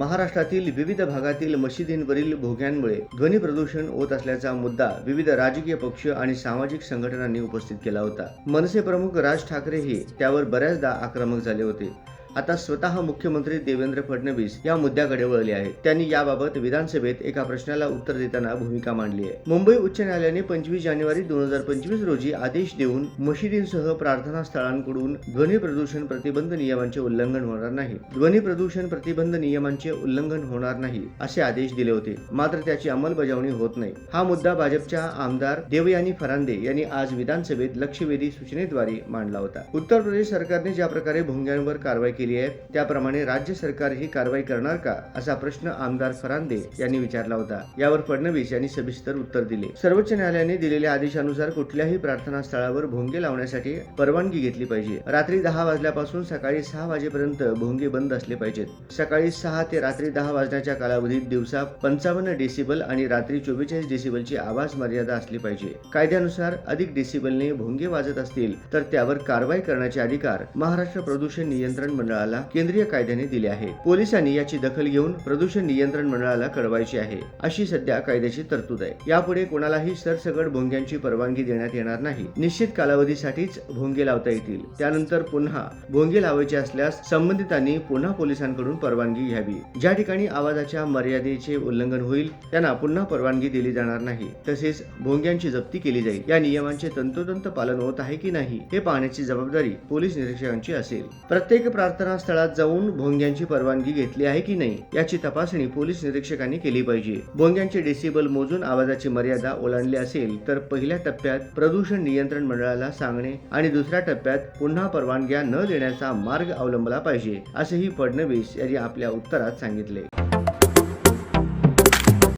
महाराष्ट्रातील विविध भागातील मशिदींवरील भोग्यांमुळे ध्वनी प्रदूषण होत असल्याचा मुद्दा विविध राजकीय पक्ष आणि सामाजिक संघटनांनी उपस्थित केला होता. मनसे प्रमुख राज ठाकरेही त्यावर बऱ्याचदा आक्रमक झाले होते. आता स्वतः मुख्यमंत्री देवेंद्र फडणवीस या मुद्द्याकडे वळले आहेत. त्यांनी याबाबत विधानसभेत एका प्रश्नाला उत्तर देताना भूमिका मांडली आहे. मुंबई उच्च न्यायालयाने पंचवीस जानेवारी दोन हजार पंचवीस रोजी आदेश देऊन मशिदींसह प्रार्थना स्थळांकडून ध्वनी प्रदूषण प्रतिबंध नियमांचे उल्लंघन होणार नाही. ध्वनी प्रदूषण प्रतिबंध नियमांचे उल्लंघन होणार नाही असे आदेश दिले होते. मात्र त्याची अंमलबजावणी होत नाही. हा मुद्दा भाजपच्या आमदार देवयानी फरांदे यांनी आज विधानसभेत लक्षवेधी सूचनेद्वारे मांडला होता. उत्तर प्रदेश सरकारने ज्या प्रकारे भोंग्यांवर कारवाई केली आहे त्याप्रमाणे राज्य सरकार ही कारवाई करणार का? असा प्रश्न आमदार फरांदे यांनी विचारला होता. यावर फडणवीस यांनी सविस्तर उत्तर दिले. सर्वोच्च न्यायालयाने दिलेल्या आदेशानुसार कुठल्याही प्रार्थना स्थळावर भोंगे लावण्यासाठी परवानगी घेतली पाहिजे. रात्री दहा वाजल्यापासून सकाळी सहा वाजेपर्यंत भोंगे बंद असले पाहिजेत. सकाळी सहा ते रात्री दहा वाजण्याच्या कालावधीत दिवसा पंचावन्न डेसिबल आणि रात्री चोवेचाळीस डेसिबलची आवाज मर्यादा असली पाहिजे. कायद्यानुसार अधिक डेसिबलने भोंगे वाजत असतील तर त्यावर कारवाई करण्याचे अधिकार महाराष्ट्र प्रदूषण नियंत्रण मंडळाला केंद्रीय कायद्याने दिले आहे. पोलिसांनी याची दखल घेऊन प्रदूषण नियंत्रण मंडळाला कळवायची आहे. अशी सध्या कायद्याची तरतूद आहे. यापुढे कोणालाही सरसगट भोंग्यांची परवानगी देण्यात येणार नाही. निश्चित कालावधीसाठीच भोंगे लावता येतील. त्यानंतर पुन्हा भोंगे लावायचे असल्यास संबंधितांनी पुन्हा पोलिसांकडून परवानगी घ्यावी. ज्या ठिकाणी आवाजाच्या मर्यादेचे उल्लंघन होईल त्यांना पुन्हा परवानगी दिली जाणार नाही. तसेच भोंग्यांची जप्ती केली जाईल. या नियमांचे तंतोतंत पालन होत आहे की नाही हे पाहण्याची जबाबदारी पोलीस निरीक्षकांची असेल. प्रत्येक प्रार्थना स्थळात जाऊन भोंग्यांची परवानगी घेतली आहे की नाही याची तपासणी पोलीस निरीक्षकांनी केली पाहिजे. भोंग्यांचे डेसिबल मोजून आवाजाची मर्यादा ओलांडली असेल तर पहिल्या टप्प्यात प्रदूषण नियंत्रण मंडळाला सांगणे आणि दुसऱ्या टप्प्यात पुन्हा परवानग्या न देण्याचा मार्ग अवलंबला पाहिजे असेही फडणवीस यांनी आपल्या उत्तरात सांगितले.